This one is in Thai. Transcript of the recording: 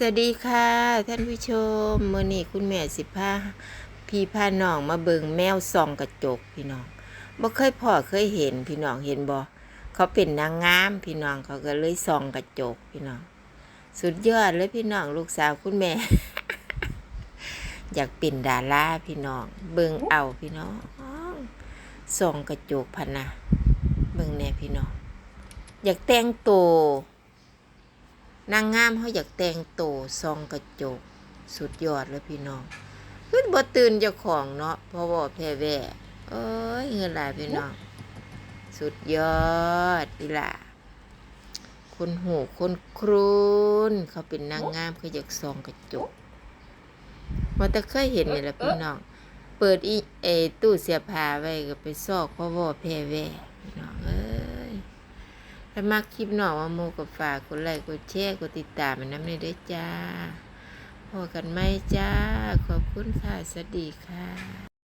สวัสดีค่ะ ท่านผู้ชมเมื่อนี้คุณแม่สิพาพี่พาน้องมาเบิงแมวส่องกระจกพี่น้องบ่เคยพ่อเคยเห็นพี่น้องเห็นบ่เขาเป็นนางงามพี่น้องเขาก็เลยส่องกระจกพี่น้อง สุดยอดเลยพี่น้องลูกสาวคุณแม่ อยากเป็นดาราพี่น้อง เบิงเอาพี่น้องส่องกระจกพันนะเบิงแน่พี่น้อง อยากแต่งตัว นางงามเขาอยากแต่งโตซองกระจก สุดยอดเลยพี่น้องคือบ่ตื่นเจ้าของเนาะพราะว่าแพ้แว่เอ้ยเงินหลายพี่น้อง สุดยอดอีหล่ะคนหูคนครูนเขาเป็นนางงามเขาอยากซองกระจกมาแต่เคยเห็นนี่แหละพี่น้อง เปิดอีเอตู้เสียผ้าไว้ก็ไปซอกเพราว่าแพ้แว่พี่น้อง ถ้ามักคลิปหน่อว่าโมกับฝากกดไลค์กดแชร์กดติดตามมันน้ำในได้จ้าพอกันไหมจ้า ขอบคุณค่ะ สวัสดีค่ะ